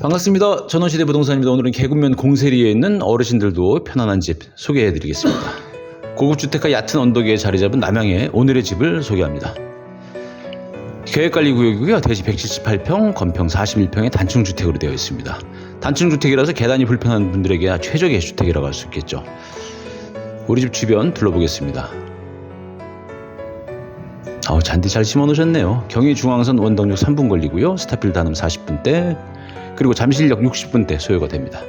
반갑습니다. 전원시대 부동산입니다. 오늘은 개군면 공세리에 있는 어르신들도 편안한 집 소개해드리겠습니다. 고급주택가 얕은 언덕에 자리 잡은 남양의 오늘의 집을 소개합니다. 계획관리구역이고요. 대지 178평, 건평 41평의 단층주택으로 되어 있습니다. 단층주택이라서 계단이 불편한 분들에게 최적의 주택이라고 할 수 있겠죠. 우리 집 주변 둘러보겠습니다. 어, 잔디 잘 심어 놓으셨네요. 경의 중앙선 원덕역 3분 걸리고요. 스타필드 한음 40분대, 그리고 잠실역 60분대 소요가 됩니다.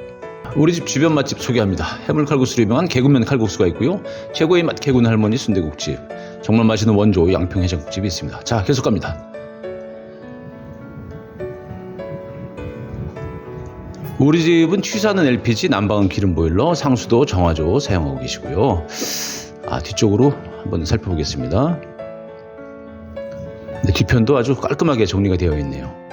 우리 집 주변 맛집 소개합니다. 해물 칼국수로 유명한 개군면 칼국수가 있고요. 최고의 맛 개군 할머니 순대국집, 정말 맛있는 원조 양평 해장국집이 있습니다. 자, 계속 갑니다. 우리 집은 취사는 LPG, 난방은 기름 보일러, 상수도 정화조 사용하고 계시고요. 아, 뒤쪽으로 한번 살펴보겠습니다. 네, 뒤편도 아주 깔끔하게 정리가 되어 있네요.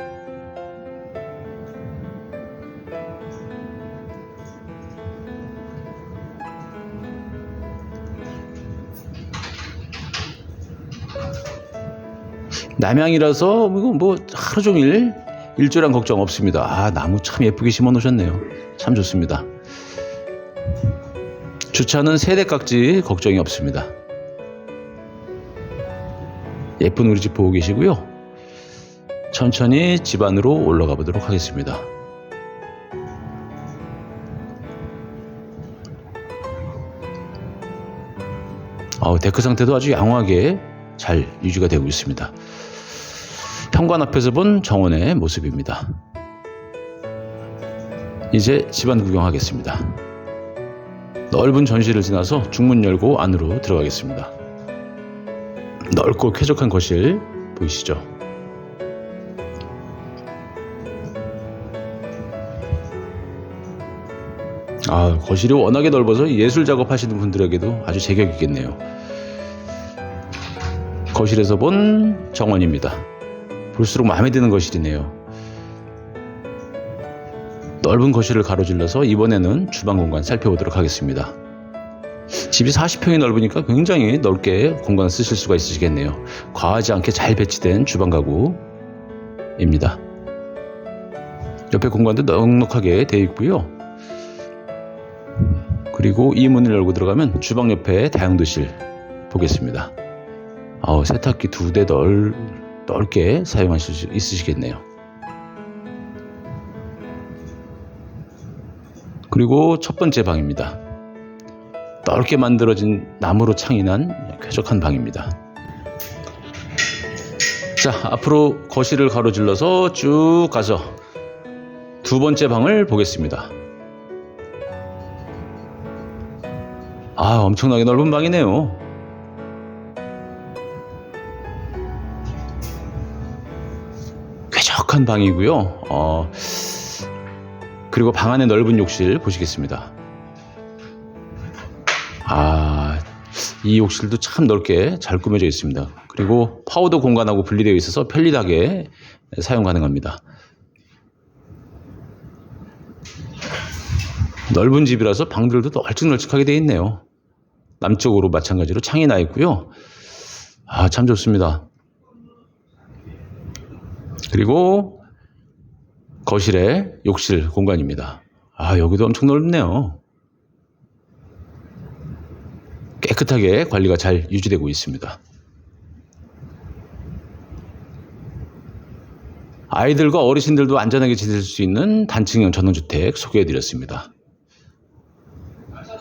남양이라서 뭐 하루 종일 일조량 걱정 없습니다. 아 나무 참 예쁘게 심어 놓으셨네요. 참 좋습니다. 주차는 세대깍지 걱정이 없습니다. 예쁜 우리 집 보고 계시고요. 천천히 집 안으로 올라가 보도록 하겠습니다. 어, 데크 상태도 아주 양호하게 잘 유지가 되고 있습니다. 현관 앞에서 본 정원의 모습입니다. 이제 집안 구경하겠습니다. 넓은 전실을 지나서 중문 열고 안으로 들어가겠습니다. 넓고 쾌적한 거실 보이시죠? 아, 거실이 워낙에 넓어서 예술 작업하시는 분들에게도 아주 제격이겠네요. 거실에서 본 정원입니다. 볼수록 마음에 드는 거실이네요. 넓은 거실을 가로질러서 이번에는 주방 공간 살펴보도록 하겠습니다. 집이 40평이 넓으니까 굉장히 넓게 공간을 쓰실 수가 있으시겠네요. 과하지 않게 잘 배치된 주방 가구입니다. 옆에 공간도 넉넉하게 되어 있고요. 그리고 이 문을 열고 들어가면 주방 옆에 다용도실 보겠습니다. 어, 세탁기 두대 넓, 넓게 사용하실 수 있으시겠네요. 그리고 첫 번째 방입니다. 넓게 만들어진 나무로 창인한 쾌적한 방입니다. 자, 앞으로 거실을 가로질러서 쭉 가서 두 번째 방을 보겠습니다. 아, 엄청나게 넓은 방이네요. 쾌적한 방이고요. 어, 그리고 방 안에 넓은 욕실 보시겠습니다. 아, 이 욕실도 참 넓게 잘 꾸며져 있습니다. 그리고 파우더 공간하고 분리되어 있어서 편리하게 사용 가능합니다. 넓은 집이라서 방들도 널찍널찍하게 되어 있네요. 남쪽으로 마찬가지로 창이 나 있고요. 아, 참 좋습니다. 그리고 거실에 욕실 공간입니다. 아, 여기도 엄청 넓네요. 깨끗하게 관리가 잘 유지되고 있습니다. 아이들과 어르신들도 안전하게 지낼 수 있는 단층형 전원주택 소개해드렸습니다.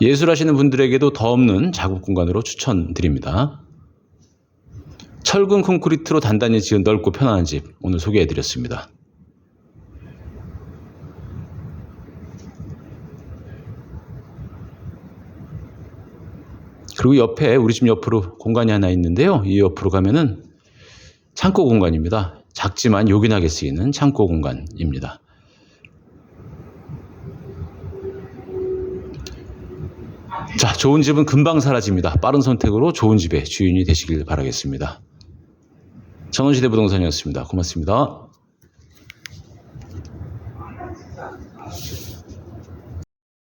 예술하시는 분들에게도 더 없는 작업 공간으로 추천드립니다. 철근 콘크리트로 단단히 지은 넓고 편안한 집 오늘 소개해드렸습니다. 그리고 옆에 우리 집 옆으로 공간이 하나 있는데요. 이 옆으로 가면은 창고 공간입니다. 작지만 요긴하게 쓰이는 창고 공간입니다. 자, 좋은 집은 금방 사라집니다. 빠른 선택으로 좋은 집의 주인이 되시길 바라겠습니다. 전원시대 부동산이었습니다. 고맙습니다.